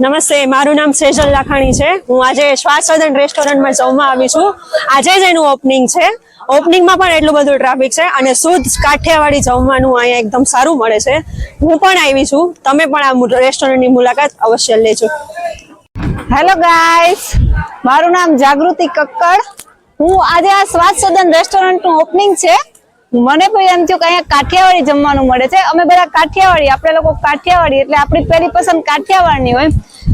નમસ્તે મારું નામ સેજલ લાખાણી છે. હું આજે શ્વાસદન રેસ્ટોરન્ટમાં જમવા આવી છું. આજે જ એનું ઓપનિંગ છે. ઓપનિંગમાં પણ એટલું બધું ટ્રાફિક છે અને શુદ્ધ કાઠિયાવાડી જમવાનું અહીંયા એકદમ સારું મળે છે. હું પણ આવી છું. તમે પણ આ રેસ્ટોરન્ટની મુલાકાત અવશ્ય લેજો. હેલો ગાઈસ મારું નામ જાગૃતિ કક્કડ. હું આજે આ સ્વાદ સદન રેસ્ટોરન્ટનું ઓપનિંગ છે. મને પણ એમ થયું કે અહીંયા કાઠિયાવાડી જમવાનું મળે છે. અમે બધા કાઠિયાવાડી, આપણે લોકો કાઠિયાવાડી એટલે આપણી પહેલી પસંદ કાઠિયાવાડની હોય.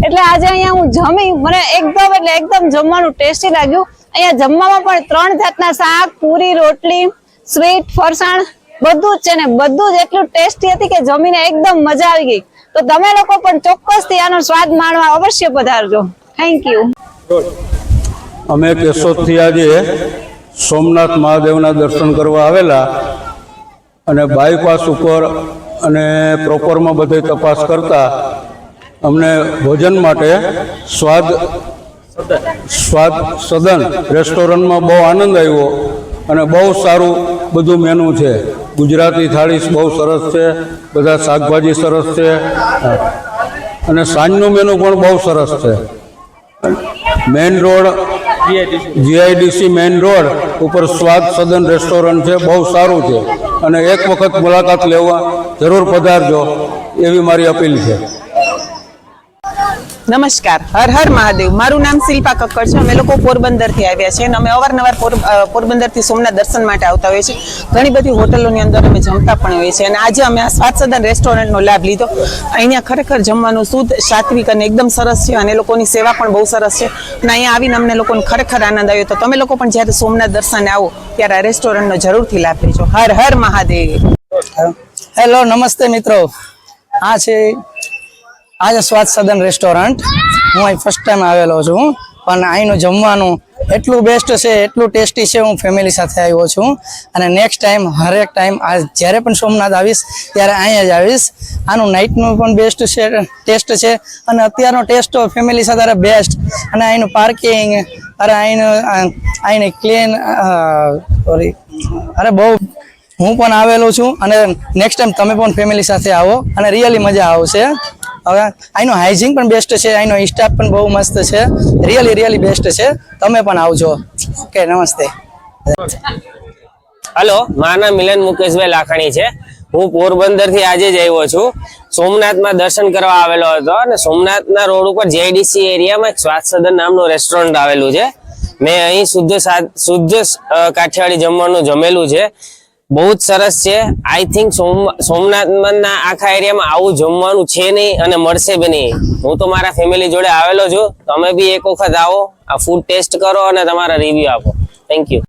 એટલે આજે અહીંયા હું જમી, મને એકદમ એટલે એકદમ જમવાનું ટેસ્ટી લાગ્યું. અહીંયા જમવામાં પણ ત્રણ જાતના શાક, પૂરી, રોટલી, સ્વીટ, ફરસાણ, બધું જ છે ને બધું જ એટલું ટેસ્ટી હતી કે જમીને એકદમ મજા આવી ગઈ. તો તમે લોકો પણ ચોક્કસથી આનો સ્વાદ માણવા અવશ્ય પધારજો. થેન્ક યુ અમે કેશોદથી આજે સોમનાથ મહાદેવના દર્શન કરવા આવેલા અને બાયપાસ ઉપર અને પ્રોપરમાં બધે તપાસ કરતા અમને ભોજન માટે સ્વાદ સ્વાદ સદન રેસ્ટોરન્ટમાં બહુ આનંદ આવ્યો અને બહુ સારું બધું મેનુ છે. ગુજરાતી થાળી બહુ સરસ છે, બધા શાકભાજી સરસ છે. અને સાંજનું મેનુ પણ બહુ સરસ છે. Main road GIDC main road ઉપર સ્વાદ સદન રેસ્ટોરન્ટ છે, બહુ સારું છે. અને એક વખત મુલાકાત લેવા જરૂર પધારજો એવી મારી અપીલ છે. નમસ્કાર. હર હર મહાદેવ. મારું નામ શિલ્પા કક્કડ છે. અમે લોકો પોરબંદરથી આવ્યા છીએ અને અમે અવારનવાર પોર- પોરબંદરથી સોમનાથ દર્શન માટે આવતા હોઈએ છીએ. ઘણી બધી હોટલોની અંદર અમે જમતા પણ હોઈએ છીએ અને આજે અમે આ સ્વાદ સદન રેસ્ટોરન્ટનો લાભ લીધો. અહીંયા ખરેખર જમવાનું શુદ્ધ, સાત્વિક અને એકદમ સરસ છે અને લોકોની સેવા પણ બહુ સરસ છે. અને અહીંયા આવીને અમને લોકોને ખરેખર આનંદ આવ્યો. તો તમે લોકો પણ જ્યારે સોમનાથ દર્શને આવો, ત્યારે આ રેસ્ટોરન્ટનો જરૂરથી લાભ લેજો. હર હર મહાદેવ. હેલો, નમસ્તે મિત્રો. આ છે સ્વાદ સદન રેસ્ટોરન્ટ હું અહીં ફર્સ્ટ ટાઈમ આવેલો છું, પણ અહીંનું જમવાનું એટલું બેસ્ટ છે, એટલું ટેસ્ટી છે, હું ફેમિલી સાથે આવ્યો છું. અને નેક્સ્ટ ટાઈમ હરેક ટાઈમ આ જ્યારે પણ સોમનાથ આવીશ, ત્યારે અહીંયા જ આવીશ. આનું નાઇટનું પણ બેસ્ટ છે ટેસ્ટ છે, અને અત્યારનો ટેસ્ટ ફેમિલી સાથે બેસ્ટ અને અહીંનું પાર્કિંગ અરે અહીંનું અહીંની ક્લીન સોરી અરે બહુ, હું પણ આવેલો છું, અને નેક્સ્ટ ટાઈમ તમે પણ ફેમિલી સાથે આવો, અને રિયલી મજા આવશે. હવે અહીંનો હાઇજીન પણ બેસ્ટ છે અહીંનો સ્ટાફ પણ બહુ મસ્ત છે. રિયલી રિયલી બેસ્ટ છે. તમે પણ આવજો. ઓકે નમસ્તે. હલો મારું નામ મિલન મુકેશભાઈ લાખણી છે. હું પોરબંદરથી આજે જ આવ્યો છું. સોમનાથમાં દર્શન કરવા આવેલો હતો અને સોમનાથના રોડ ઉપર જેડીસી એરિયામાં એક સ્વાદ નામનું રેસ્ટોરન્ટ આવેલું છે. મેં અહીં શુદ્ધ શુદ્ધ કાઠિયાવાડી જમવાનું જમેલું છે. બહુ જ સરસ છે. આઈ થિંક સોમનાથના આખા એરિયામાં આવું જમવાનું છે નહીં અને મળશે બી નહીં. હું તો મારા ફેમિલી જોડે આવેલો છું. તમે બી એક વખત આવો, આ ફૂડ ટેસ્ટ કરો અને તમારા રિવ્યુ આપો. Thank you